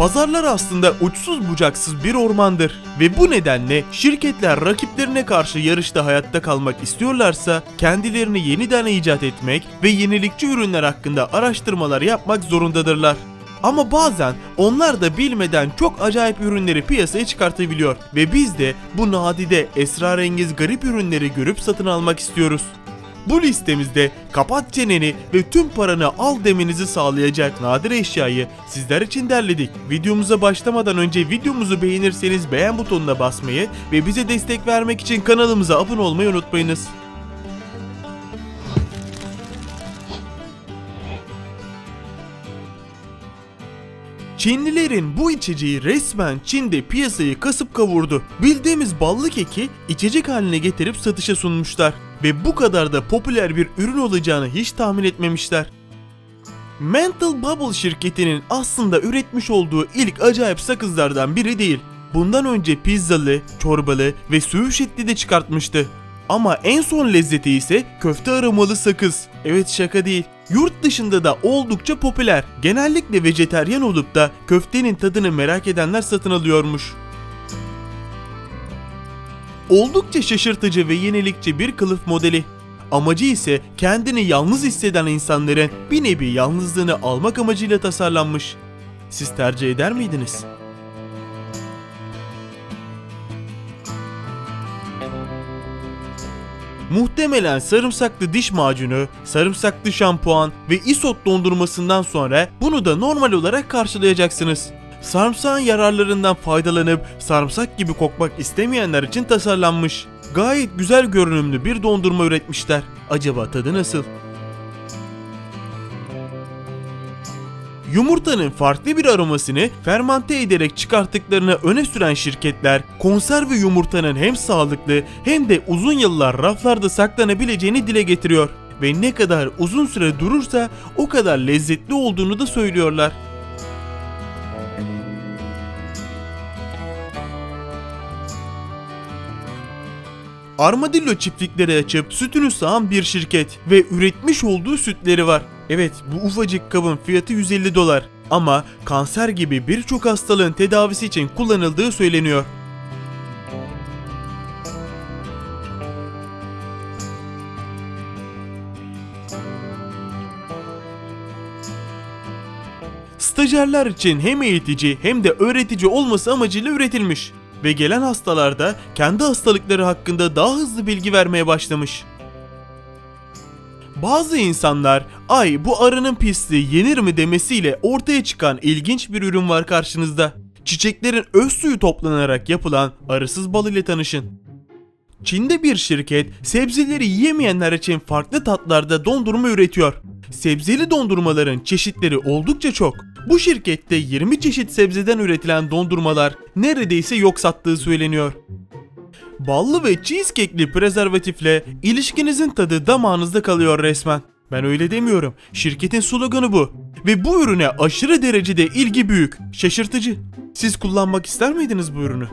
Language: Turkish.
Pazarlar aslında uçsuz bucaksız bir ormandır ve bu nedenle şirketler rakiplerine karşı yarışta hayatta kalmak istiyorlarsa kendilerini yeniden icat etmek ve yenilikçi ürünler hakkında araştırmalar yapmak zorundadırlar. Ama bazen onlar da bilmeden çok acayip ürünleri piyasaya çıkartabiliyor ve biz de bu nadide esrarengiz garip ürünleri görüp satın almak istiyoruz. Bu listemizde kapat çeneni ve tüm paranı al demenizi sağlayacak nadir eşyayı sizler için derledik. Videomuza başlamadan önce videomuzu beğenirseniz beğen butonuna basmayı ve bize destek vermek için kanalımıza abone olmayı unutmayınız. Çinlilerin bu içeceği resmen Çin'de piyasayı kasıp kavurdu. Bildiğimiz ballı keki içecek haline getirip satışa sunmuşlar ve bu kadar da popüler bir ürün olacağını hiç tahmin etmemişler. Mental Bubble şirketinin aslında üretmiş olduğu ilk acayip sakızlardan biri değil. Bundan önce pizzalı, çorbalı ve söğüş etli de çıkartmıştı. Ama en son lezzeti ise köfte aromalı sakız. Evet şaka değil. Yurt dışında da oldukça popüler. Genellikle vejeteryan olup da köftenin tadını merak edenler satın alıyormuş. Oldukça şaşırtıcı ve yenilikçi bir kılıf modeli. Amacı ise kendini yalnız hisseden insanların bir nevi yalnızlığını almak amacıyla tasarlanmış. Siz tercih eder miydiniz? Muhtemelen sarımsaklı diş macunu, sarımsaklı şampuan ve isot dondurmasından sonra bunu da normal olarak karşılayacaksınız. Sarımsağın yararlarından faydalanıp sarımsak gibi kokmak istemeyenler için tasarlanmış. Gayet güzel görünümlü bir dondurma üretmişler. Acaba tadı nasıl? Yumurtanın farklı bir aromasını fermante ederek çıkarttıklarını öne süren şirketler, konserve yumurtanın hem sağlıklı hem de uzun yıllar raflarda saklanabileceğini dile getiriyor. Ve ne kadar uzun süre durursa o kadar lezzetli olduğunu da söylüyorlar. Armadillo çiftlikleri açıp sütünü sağan bir şirket ve üretmiş olduğu sütleri var. Evet bu ufacık kabın fiyatı 150 dolar ama kanser gibi birçok hastalığın tedavisi için kullanıldığı söyleniyor. Stajyerler için hem eğitici hem de öğretici olması amacıyla üretilmiş ve gelen hastalarda kendi hastalıkları hakkında daha hızlı bilgi vermeye başlamış. Bazı insanlar ay bu arının pisliği yenir mi demesiyle ortaya çıkan ilginç bir ürün var karşınızda. Çiçeklerin öz suyu toplanarak yapılan arısız bal ile tanışın. Çin'de bir şirket sebzeleri yiyemeyenler için farklı tatlarda dondurma üretiyor. Sebzeli dondurmaların çeşitleri oldukça çok. Bu şirkette 20 çeşit sebzeden üretilen dondurmalar neredeyse yok sattığı söyleniyor. Ballı ve cheesecake'li prezervatifle ilişkinizin tadı damağınızda kalıyor resmen. Ben öyle demiyorum. Şirketin sloganı bu. Ve bu ürüne aşırı derecede ilgi büyük. Şaşırtıcı. Siz kullanmak ister miydiniz bu ürünü?